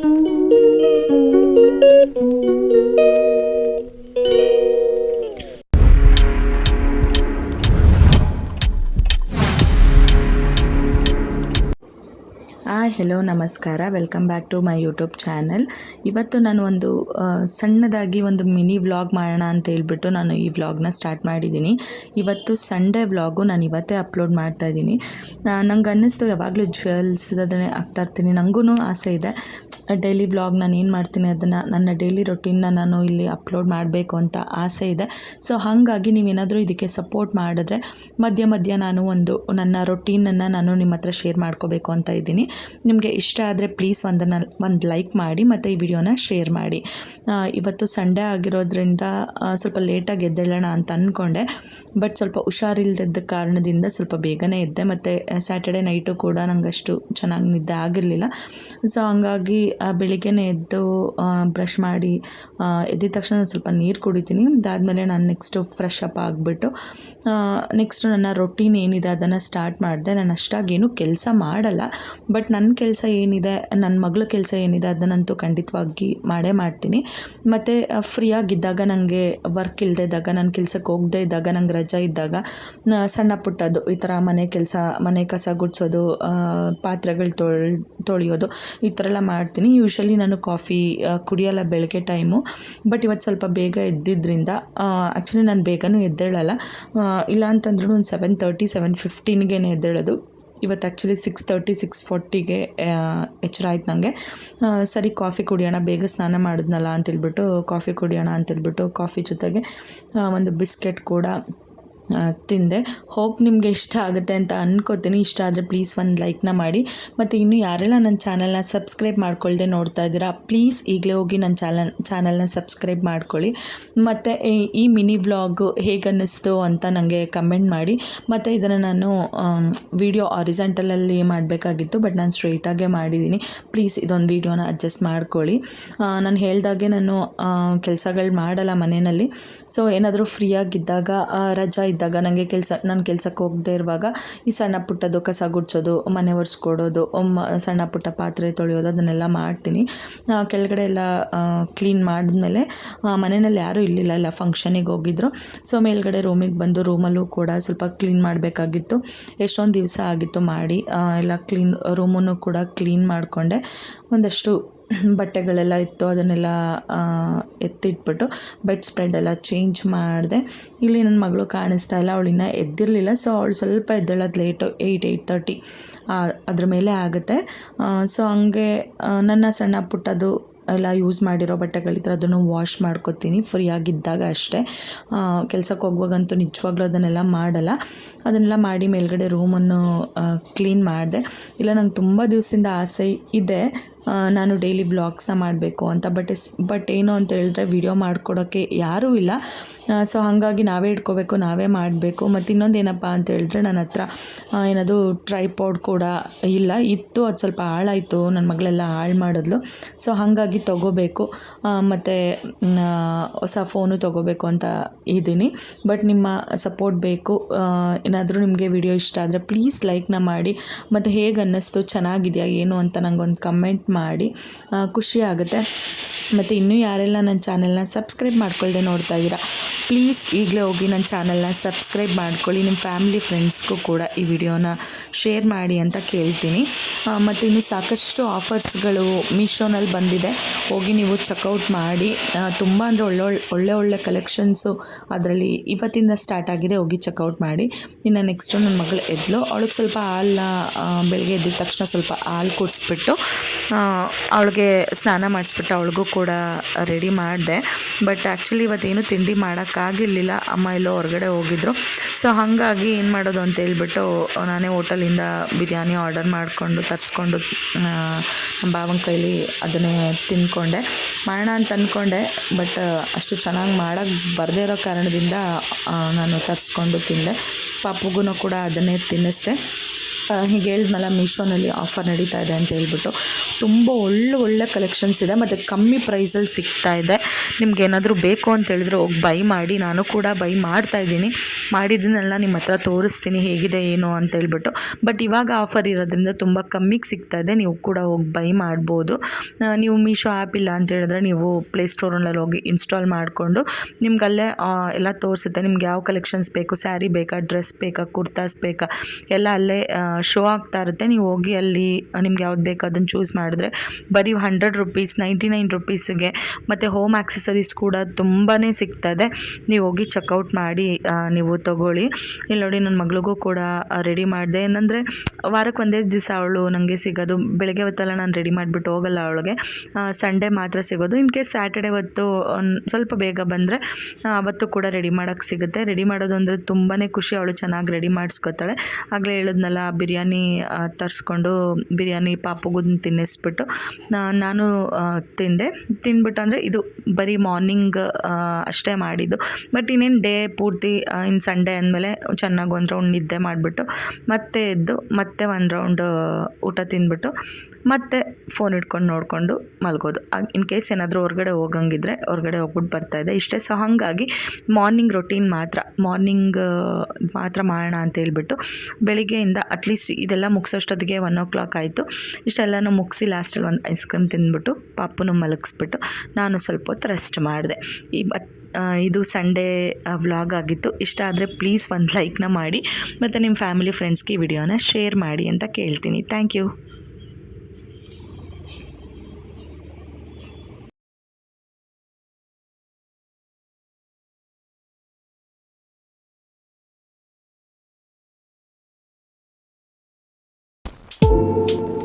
Thank you. Hi hello ನಮಸ್ಕಾರ. Welcome back to my YouTube channel ಇವತ್ತು ನಾನು ಒಂದು ಸಣ್ಣದಾಗಿ ಒಂದು ಮಿನಿ ವ್ಲಾಗ್ ಮಾಡೋಣ ಅಂತ ಹೇಳ್ಬಿಟ್ಟು ನಾನು ಈ ವ್ಲಾಗ್ನ ಸ್ಟಾರ್ಟ್ ಮಾಡಿದ್ದೀನಿ. ಇವತ್ತು ಸಂಡೇ ವ್ಲಾಗು ನಾನು ಇವತ್ತೇ ಅಪ್ಲೋಡ್ ಮಾಡ್ತಾ ಇದ್ದೀನಿ. ನಂಗೆ ಅನ್ನಿಸ್ತು, ಯಾವಾಗಲೂ ಜ್ಯುವೆಲ್ಸ್ ಅದನ್ನೇ ಆಗ್ತಾ ಇರ್ತೀನಿ. ನನಗೂ ಆಸೆ ಇದೆ. ಡೈಲಿ ವ್ಲಾಗ್ ನಾನು ಏನು ಮಾಡ್ತೀನಿ ಅದನ್ನು, ನನ್ನ ಡೈಲಿ ರೊಟೀನ್ನ ನಾನು ಇಲ್ಲಿ ಅಪ್ಲೋಡ್ ಮಾಡಬೇಕು ಅಂತ ಆಸೆ ಇದೆ. ಸೊ ಹಾಗಾಗಿ ನೀವೇನಾದರೂ ಇದಕ್ಕೆ ಸಪೋರ್ಟ್ ಮಾಡಿದ್ರೆ ಮಧ್ಯ ಮಧ್ಯ ನಾನು ಒಂದು ನನ್ನ ರೊಟೀನನ್ನು ನಾನು ನಿಮ್ಮ ಹತ್ರ ಶೇರ್ ಮಾಡ್ಕೋಬೇಕು ಅಂತ ಇದ್ದೀನಿ. ನಿಮಗೆ ಇಷ್ಟ ಆದರೆ ಪ್ಲೀಸ್ ಒಂದನ್ನು, ಒಂದು ಲೈಕ್ ಮಾಡಿ ಮತ್ತು ಈ ವಿಡಿಯೋನ ಶೇರ್ ಮಾಡಿ. ಇವತ್ತು ಸಂಡೇ ಆಗಿರೋದ್ರಿಂದ ಸ್ವಲ್ಪ ಲೇಟಾಗಿ ಎದ್ದೇಳೋಣ ಅಂತ ಅಂದ್ಕೊಂಡೆ ಬಟ್ ಸ್ವಲ್ಪ ಹುಷಾರಿಲ್ಲದ ಕಾರಣದಿಂದ ಸ್ವಲ್ಪ ಬೇಗನೆ ಎದ್ದೆ. ಮತ್ತು ಸ್ಯಾಟರ್ಡೆ ನೈಟು ಕೂಡ ನಂಗೆ ಅಷ್ಟು ಚೆನ್ನಾಗಿ ನಿದ್ದೆ ಆಗಿರಲಿಲ್ಲ. ಸೊ ಹಂಗಾಗಿ ಬೆಳಿಗ್ಗೆ ಎದ್ದು ಬ್ರಷ್ ಮಾಡಿ ಎದ್ದಿದ ತಕ್ಷಣ ಸ್ವಲ್ಪ ನೀರು ಕುಡಿತೀನಿ. ಅದಾದಮೇಲೆ ನಾನು ನೆಕ್ಸ್ಟು ಫ್ರೆಶ್ ಅಪ್ ಆಗಿಬಿಟ್ಟು ನೆಕ್ಸ್ಟು ನನ್ನ ರೊಟೀನ್ ಏನಿದೆ ಅದನ್ನು ಸ್ಟಾರ್ಟ್ ಮಾಡಿದೆ. ನಾನು ಅಷ್ಟಾಗೇನು ಕೆಲಸ ಮಾಡಲ್ಲ. ಬಟ್ ನನ್ನ ಕೆಲಸ ಏನಿದೆ ನನ್ನ ಮಗಳ ಕೆಲಸ ಏನಿದೆ ಅದನ್ನಂತೂ ಖಂಡಿತವಾಗಿ ಮಾಡೇ ಮಾಡ್ತೀನಿ. ಮತ್ತು ಫ್ರೀಯಾಗಿದ್ದಾಗ ನನಗೆ ವರ್ಕ್ ಇಲ್ಲದೆ ಇದ್ದಾಗ, ನಾನು ಕೆಲಸಕ್ಕೆ ಹೋಗದೇ ಇದ್ದಾಗ, ನಂಗೆ ರಜೆ ಇದ್ದಾಗ ಸಣ್ಣ ಪುಟ್ಟದ್ದು ಈ ಥರ ಮನೆ ಕೆಲಸ, ಮನೆ ಕಸ ಗುಡಿಸೋದು ಪಾತ್ರೆಗಳು ತೊಳ್, ತೊಳೆಯೋದು ಈ ಥರ ಎಲ್ಲ ಮಾಡ್ತೀನಿ. ಯೂಶ್ವಲಿ ನಾನು ಕಾಫಿ ಕುಡಿಯೋಲ್ಲ ಬೆಳಗ್ಗೆ ಟೈಮು ಬಟ್ ಇವತ್ತು ಸ್ವಲ್ಪ ಬೇಗ ಎದ್ದಿದ್ದರಿಂದ ಆ್ಯಕ್ಚುಲಿ ನಾನು ಬೇಗನೂ ಎದ್ದೇಳಲ್ಲ. ಇಲ್ಲ ಅಂತಂದ್ರೂ ಒಂದು ಸೆವೆನ್ ತರ್ಟಿ ಸೆವೆನ್ ಫಿಫ್ಟೀನ್ಗೆ ಎದ್ದೇಳೋದು. ಇವತ್ತು ಆ್ಯಕ್ಚುಲಿ ಸಿಕ್ಸ್ ತರ್ಟಿ ಸಿಕ್ಸ್ ಫೋರ್ಟಿಗೆ ಎಚ್ಚರ ಆಯ್ತು ನನಗೆ ಸರಿ ಕಾಫಿ ಕುಡಿಯೋಣ, ಬೇಗ ಸ್ನಾನ ಮಾಡಿದ್ನಲ್ಲ ಅಂತೇಳ್ಬಿಟ್ಟು ಕಾಫಿ ಕುಡಿಯೋಣ ಅಂತೇಳ್ಬಿಟ್ಟು ಕಾಫಿ ಜೊತೆಗೆ ಒಂದು ಬಿಸ್ಕೆಟ್ ಕೂಡ ತಿಂದೆ. ಹೋಪ್ ನಿಮಗೆ ಇಷ್ಟ ಆಗುತ್ತೆ ಅಂತ ಅನ್ಕೋತೀನಿ. ಇಷ್ಟ ಆದರೆ ಪ್ಲೀಸ್ ಒಂದು ಲೈಕ್ನ ಮಾಡಿ. ಮತ್ತು ಇನ್ನೂ ಯಾರೆಲ್ಲ ನನ್ನ ಚಾನಲ್ನ ಸಬ್ಸ್ಕ್ರೈಬ್ ಮಾಡ್ಕೊಳ್ದೆ ನೋಡ್ತಾ ಇದ್ದೀರಾ ಪ್ಲೀಸ್ ಈಗಲೇ ಹೋಗಿ ನನ್ನ ಚಾನಲ್ ಚಾನಲ್ನ ಸಬ್ಸ್ಕ್ರೈಬ್ ಮಾಡ್ಕೊಳ್ಳಿ. ಮತ್ತು ಈ- ಮಿನಿ ವ್ಲಾಗು ಹೇಗೆ ಅನ್ನಿಸ್ತು ಅಂತ ನನಗೆ ಕಮೆಂಟ್ ಮಾಡಿ. ಮತ್ತು ಇದನ್ನು ನಾನು ವಿಡಿಯೋ ಆರಿಜೆಂಟಲಲ್ಲಿ ಮಾಡಬೇಕಾಗಿತ್ತು ಬಟ್ ನಾನು ಸ್ಟ್ರೈಟಾಗೇ ಮಾಡಿದ್ದೀನಿ. ಪ್ಲೀಸ್ ಇದೊಂದು ವೀಡಿಯೋನ ಅಡ್ಜಸ್ಟ್ ಮಾಡ್ಕೊಳ್ಳಿ. ನಾನು ಹೇಳ್ದಾಗೆ ನಾನು ಕೆಲಸಗಳು ಮಾಡಲ್ಲ ಮನೆಯಲ್ಲಿ. ಸೊ ಏನಾದರೂ ಫ್ರೀಯಾಗಿದ್ದಾಗ ರಜಾ ಇದ್ದಾಗ ನನಗೆ ಕೆಲಸ, ನಾನು ಕೆಲಸಕ್ಕೆ ಹೋಗದೆ ಇರುವಾಗ ಈ ಸಣ್ಣ ಪುಟ್ಟದ್ದು ಕಸ ಗುಡಿಸೋದು ಮನೆ ಒರೆಸ್ಕೊಡೋದು ಸಣ್ಣ ಪುಟ್ಟ ಪಾತ್ರೆ ತೊಳೆಯೋದು ಅದನ್ನೆಲ್ಲ ಮಾಡ್ತೀನಿ. ಕೆಳಗಡೆ ಎಲ್ಲ ಕ್ಲೀನ್ ಮಾಡಿದ್ಮೇಲೆ ಮನೆಯಲ್ಲಿ ಯಾರೂ ಇರಲಿಲ್ಲ ಎಲ್ಲ ಫಂಕ್ಷನಿಗೆ ಹೋಗಿದ್ರು. ಸೊ ಮೇಲ್ಗಡೆ ರೂಮಿಗೆ ಬಂದು ರೂಮಲ್ಲೂ ಕೂಡ ಸ್ವಲ್ಪ ಕ್ಲೀನ್ ಮಾಡಬೇಕಾಗಿತ್ತು. ಎಷ್ಟೊಂದು ದಿವಸ ಆಗಿತ್ತು ಮಾಡಿ ಎಲ್ಲ ಕ್ಲೀನ್ ರೂಮನ್ನು ಕೂಡ ಕ್ಲೀನ್ ಮಾಡಿಕೊಂಡೆ. ಒಂದಷ್ಟು ಬಟ್ಟೆಗಳೆಲ್ಲ ಇತ್ತು, ಅದನ್ನೆಲ್ಲ ಎತ್ತಿಟ್ಬಿಟ್ಟು ಬೆಡ್ ಸ್ಪ್ರೆಡ್ ಎಲ್ಲ ಚೇಂಜ್ ಮಾಡಿದೆ. ಇಲ್ಲಿ ನನ್ನ ಮಗಳು ಕಾಣಿಸ್ತಾ ಇಲ್ಲ, ಅವಳು ಇನ್ನೂ ಎದ್ದಿರಲಿಲ್ಲ ಸೊ ಅವಳು ಸ್ವಲ್ಪ ಎದ್ದೇಳೋದು ಲೇಟು ಏಯ್ಟ್ ಏಯ್ಟ್ ತರ್ಟಿ ಅದ್ರ ಮೇಲೆ ಆಗುತ್ತೆ. ಸೊ ಹಂಗೆ ನನ್ನ ಸಣ್ಣ ಪುಟ್ಟದು ಎಲ್ಲ ಯೂಸ್ ಮಾಡಿರೋ ಬಟ್ಟೆಗಳಿದ್ರೆ ಅದನ್ನು ವಾಶ್ ಮಾಡ್ಕೊತೀನಿ. ಫ್ರೀ ಆಗಿದ್ದಾಗ ಅಷ್ಟೇ. ಕೆಲಸಕ್ಕೆ ಹೋಗುವಾಗಂತೂ ನಿಜವಾಗ್ಲೂ ಅದನ್ನೆಲ್ಲ ಮಾಡಲ್ಲ. ಅದನ್ನೆಲ್ಲ ಮಾಡಿ ಮೇಲ್ಗಡೆ ರೂಮನ್ನು ಕ್ಲೀನ್ ಮಾಡಿದೆ. ಇಲ್ಲ, ನಂಗೆ ತುಂಬ ದಿವಸದಿಂದ ಆಸೆ ಇದೆ. ನಾನು ಡೈಲಿ ವ್ಲಾಗ್ಸ್ನ ಮಾಡಬೇಕು ಅಂತ. ಬಟ್ ಬಟ್ ಏನು ಅಂತ ಹೇಳಿದ್ರೆ ವಿಡಿಯೋ ಮಾಡ್ಕೊಡೋಕ್ಕೆ ಯಾರೂ ಇಲ್ಲ. ಸೊ ಹಾಗಾಗಿ ನಾವೇ ಇಟ್ಕೋಬೇಕು, ನಾವೇ ಮಾಡಬೇಕು. ಮತ್ತು ಇನ್ನೊಂದು ಏನಪ್ಪ ಅಂತ ಹೇಳಿದ್ರೆ ನನ್ನ ಹತ್ರ ಏನದು ಟ್ರೈಪಾಡ್ ಕೂಡ ಇಲ್ಲ. ಇತ್ತು, ಅದು ಸ್ವಲ್ಪ ಹಾಳಾಯಿತು. ನನ್ನ ಮಗಳೆಲ್ಲ ಹಾಳು ಮಾಡಿದ್ಲು. ಸೊ ಹಾಗಾಗಿ ತೊಗೋಬೇಕು. ಮತ್ತು ಹೊಸ ಫೋನು ತೊಗೋಬೇಕು ಅಂತ ಇದ್ದೀನಿ. ಬಟ್ ನಿಮ್ಮ ಸಪೋರ್ಟ್ ಬೇಕು. ಏನಾದರೂ ನಿಮಗೆ ವಿಡಿಯೋ ಇಷ್ಟ ಆದರೆ ಪ್ಲೀಸ್ ಲೈಕ್ನ ಮಾಡಿ. ಮತ್ತು ಹೇಗೆ ಅನ್ನಿಸ್ತು, ಚೆನ್ನಾಗಿದೆಯಾ, ಏನು ಅಂತ ನನಗೊಂದು ಕಮೆಂಟ್ ಮಾಡಿ. ಖುಷಿಯಾಗುತ್ತೆ ಮತ್ತು ಇನ್ನೂ ಯಾರೆಲ್ಲ ನನ್ನ ಚಾನೆಲ್ನ ಸಬ್ಸ್ಕ್ರೈಬ್ ಮಾಡ್ಕೊಳ್ಳದೆ ನೋಡ್ತಾ ಇದ್ದೀರಾ ಪ್ಲೀಸ್ ಈಗಲೇ ಹೋಗಿ ನನ್ನ ಚಾನಲ್ನ ಸಬ್ಸ್ಕ್ರೈಬ್ ಮಾಡ್ಕೊಳ್ಳಿ. ನಿಮ್ಮ ಫ್ಯಾಮಿಲಿ ಫ್ರೆಂಡ್ಸ್ಗೂ ಕೂಡ ಈ ವಿಡಿಯೋನ ಶೇರ್ ಮಾಡಿ ಅಂತ ಕೇಳ್ತೀನಿ. ಮತ್ತು ಇನ್ನು ಸಾಕಷ್ಟು ಆಫರ್ಸ್ಗಳು ಮೀಶೋನಲ್ಲಿ ಬಂದಿದೆ. ಹೋಗಿ ನೀವು ಚೆಕ್ಔಟ್ ಮಾಡಿ ತುಂಬ ಅಂದರೆ ಒಳ್ಳೊಳ್ಳೆ ಒಳ್ಳೆ ಒಳ್ಳೆ ಕಲೆಕ್ಷನ್ಸು ಅದರಲ್ಲಿ ಇವತ್ತಿಂದ ಸ್ಟಾರ್ಟ್ ಆಗಿದೆ, ಹೋಗಿ ಚೆಕ್ಔಟ್ ಮಾಡಿ. ಇನ್ನು ನೆಕ್ಸ್ಟು ನನ್ನ ಮಗಳು ಎದ್ಲು. ಅವಳಿಗೆ ಸ್ವಲ್ಪ ಹಾಲನ್ನ ಬೆಳಗ್ಗೆ ಎದ್ದಿದ ತಕ್ಷಣ ಸ್ವಲ್ಪ ಹಾಲು ಕುಡಿಸ್ಬಿಟ್ಟು ಅವಳಿಗೆ ಸ್ನಾನ ಮಾಡಿಸ್ಬಿಟ್ಟು ಅವಳಿಗೂ ಕೂಡ ರೆಡಿ ಮಾಡಿದೆ. ಬಟ್ ಆ್ಯಕ್ಚುಲಿ ಇವತ್ತೇನು ತಿಂಡಿ ಮಾಡೋಕ್ಕಾಗಿರಲಿಲ್ಲ. ಅಮ್ಮ ಎಲ್ಲೋ ಹೊರಗಡೆ ಹೋಗಿದ್ರು. ಸೊ ಹಾಗಾಗಿ ಏನು ಮಾಡೋದು ಅಂತ ಹೇಳ್ಬಿಟ್ಟು ನಾನೇ ಹೋಟೆಲಿಂದ ಬಿರಿಯಾನಿ ಆರ್ಡರ್ ಮಾಡಿಕೊಂಡು, ತರಿಸ್ಕೊಂಡು ಭಾವನ ಕೈಲಿ ಅದನ್ನೇ ತಿಂದ್ಕೊಂಡೆ ಮಾಡೋಣ ಅಂತ ಅಂದ್ಕೊಂಡೆ ಬಟ್ ಅಷ್ಟು ಚೆನ್ನಾಗಿ ಮಾಡೋಕ್ಕೆ ಬರದೇ ಇರೋ ಕಾರಣದಿಂದ ನಾನು ತರಿಸ್ಕೊಂಡು ತಿಂದೆ. ಪಾಪುಗೂ ಕೂಡ ಅದನ್ನೇ ತಿನ್ನಿಸ್ದೆ. ಹೀಗೆ ಹೇಳಿದ್ನಲ್ಲ ಮೀಶೋನಲ್ಲಿ ಆಫರ್ ನಡೀತಾ ಇದೆ ಅಂತ ಹೇಳ್ಬಿಟ್ಟು ತುಂಬ ಒಳ್ಳೆ ಒಳ್ಳೆ ಕಲೆಕ್ಷನ್ಸ್ ಇದೆ. ಮತ್ತು ಕಮ್ಮಿ ಪ್ರೈಸಲ್ಲಿ ಸಿಗ್ತಾ ಇದೆ. ನಿಮ್ಗೆ ಏನಾದರೂ ಬೇಕು ಅಂತ ಹೇಳಿದ್ರೆ ಹೋಗಿ ಬೈ ಮಾಡಿ. ನಾನು ಕೂಡ ಬೈ ಮಾಡ್ತಾ ಇದ್ದೀನಿ. ಮಾಡಿದ್ದನ್ನೆಲ್ಲ ನಿಮ್ಮ ಹತ್ರ ತೋರಿಸ್ತೀನಿ ಹೇಗಿದೆ, ಏನು ಅಂತ ಹೇಳ್ಬಿಟ್ಟು. ಬಟ್ ಇವಾಗ ಆಫರ್ ಇರೋದ್ರಿಂದ ತುಂಬ ಕಮ್ಮಿಗೆ ಸಿಗ್ತಾ ಇದೆ. ನೀವು ಕೂಡ ಹೋಗಿ ಬೈ ಮಾಡ್ಬೋದು. ನೀವು ಮೀಶೋ ಆ್ಯಪ್ ಇಲ್ಲ ಅಂತ ಹೇಳಿದ್ರೆ ನೀವು ಪ್ಲೇಸ್ಟೋರಲ್ಲಿ ಹೋಗಿ ಇನ್ಸ್ಟಾಲ್ ಮಾಡಿಕೊಂಡು ನಿಮ್ಗೆ ಅಲ್ಲೇ ಎಲ್ಲ ತೋರಿಸುತ್ತೆ. ನಿಮ್ಗೆ ಯಾವ ಕಲೆಕ್ಷನ್ಸ್ ಬೇಕು? ಸ್ಯಾರಿ ಬೇಕಾ? ಡ್ರೆಸ್ ಬೇಕಾ? ಕುರ್ತಾಸ್ ಬೇಕಾ? ಎಲ್ಲ ಅಲ್ಲೇ ಶೋ ಆಗ್ತಾ ಇರುತ್ತೆ. ನೀವು ಹೋಗಿ ಅಲ್ಲಿ ನಿಮ್ಗೆ ಯಾವ್ದು ಬೇಕು ಅದನ್ನು ಚೂಸ್ ಮಾಡಿದ್ರೆ, ಬರೀ ಹಂಡ್ರೆಡ್ ರುಪೀಸ್ ನೈಂಟಿ ನೈನ್ ರುಪೀಸಿಗೆ ಮತ್ತು ಹೋಮ್ ಆಕ್ಸೆಸರೀಸ್ ಕೂಡ ತುಂಬಾ ಸಿಗ್ತದೆ. ನೀವು ಹೋಗಿ ಚೆಕ್ಔಟ್ ಮಾಡಿ ನೀವು ತಗೊಳ್ಳಿ. ಇಲ್ಲಿ ನೋಡಿ ನನ್ನ ಮಗಳಿಗೂ ಕೂಡ ರೆಡಿ ಮಾಡಿದೆ. ಏನಂದರೆ, ವಾರಕ್ಕೆ ಒಂದೇ ದಿವಸ ಅವಳು ನನಗೆ ಸಿಗೋದು. ಬೆಳಗ್ಗೆ ಹೊತ್ತಲ್ಲ ನಾನು ರೆಡಿ ಮಾಡಿಬಿಟ್ಟು ಹೋಗಲ್ಲ ಅವಳಿಗೆ. ಸಂಡೇ ಮಾತ್ರ ಸಿಗೋದು. ಇನ್ ಕೇಸ್ ಸ್ಯಾಟರ್ಡೆ ಹೊತ್ತು ಸ್ವಲ್ಪ ಬೇಗ ಬಂದರೆ ಅವತ್ತು ಕೂಡ ರೆಡಿ ಮಾಡೋಕ್ಕೆ ಸಿಗುತ್ತೆ. ರೆಡಿ ಮಾಡೋದು ಅಂದರೆ ತುಂಬಾ ಖುಷಿ. ಅವಳು ಚೆನ್ನಾಗಿ ರೆಡಿ ಮಾಡಿಸ್ಕೊತಾಳೆ. ಆಗಲೇ ಹೇಳಿದ್ನಲ್ಲ ಬಿರಿಯಾನಿ ತರಿಸ್ಕೊಂಡು ಬಿರಿಯಾನಿ ಪಾಪುಗೂ ತಿನ್ನಿಸ್ಬಿಟ್ಟು ನಾನು ತಿಂದೆ. ತಿಂದ್ಬಿಟ್ಟು ಅಂದರೆ ಇದು ಬರೀ ಮಾರ್ನಿಂಗ್ ಅಷ್ಟೇ ಮಾಡಿದ್ದು. ಬಟ್ ಇನ್ನೇನು ಡೇ ಪೂರ್ತಿ ಇನ್ನು ಸಂಡೇ ಅಂದಮೇಲೆ ಚೆನ್ನಾಗಿ ಒಂದು ರೌಂಡ್ ನಿದ್ದೆ ಮಾಡಿಬಿಟ್ಟು, ಮತ್ತೆ ಎದ್ದು, ಮತ್ತೆ ಒಂದು ರೌಂಡ್, ಊಟ ತಿಂದ್ಬಿಟ್ಟು ಮತ್ತೆ ಫೋನ್ ಇಟ್ಕೊಂಡು ನೋಡಿಕೊಂಡು ಮಲ್ಗೋದು. ಇನ್ ಕೇಸ್ ಏನಾದರೂ ಹೊರಗಡೆ ಹೋಗಂಗಿದ್ರೆ ಹೊರಗಡೆ ಹೋಗ್ಬಿಟ್ಟು ಬರ್ತಾಯಿದ್ದೆ ಇಷ್ಟೇ ಸೊ, ಹಾಗಾಗಿ ಮಾರ್ನಿಂಗ್ ರೊಟೀನ್ ಮಾತ್ರ, ಮಾರ್ನಿಂಗ್ ಮಾತ್ರ ಮಾಡೋಣ ಅಂತ ಹೇಳ್ಬಿಟ್ಟು, ಬೆಳಿಗ್ಗೆಯಿಂದ ಅಟ್ಲೀಸ್ಟ್ ಇದೆಲ್ಲ ಮುಗಿಸೋಷ್ಟೊತ್ತಿಗೆ ಒನ್ ಓ ಕ್ಲಾಕ್ ಆಯಿತು. ಇಷ್ಟೆಲ್ಲನೂ ಮುಗಿಸಿ ಲಾಸ್ಟಲ್ಲಿ ಒಂದು ಐಸ್ ಕ್ರೀಮ್ ತಿಂದ್ಬಿಟ್ಟು ಪಾಪುನು ಮಲಗಿಸ್ಬಿಟ್ಟು ನಾನು ಸ್ವಲ್ಪ ಹೊತ್ತು ರೆಸ್ಟ್ ಮಾಡಿದೆ. ಈ ಇದು ಸಂಡೇ ವ್ಲಾಗ್ ಆಗಿತ್ತು. ಇಷ್ಟ ಆದರೆ ಪ್ಲೀಸ್ ಒಂದು ಲೈಕ್ನ ಮಾಡಿ ಮತ್ತು ನಿಮ್ಮ ಫ್ಯಾಮಿಲಿ ಫ್ರೆಂಡ್ಸ್ಗೆ ಈ ವಿಡಿಯೋನ ಶೇರ್ ಮಾಡಿ ಅಂತ ಕೇಳ್ತೀನಿ. Thank you you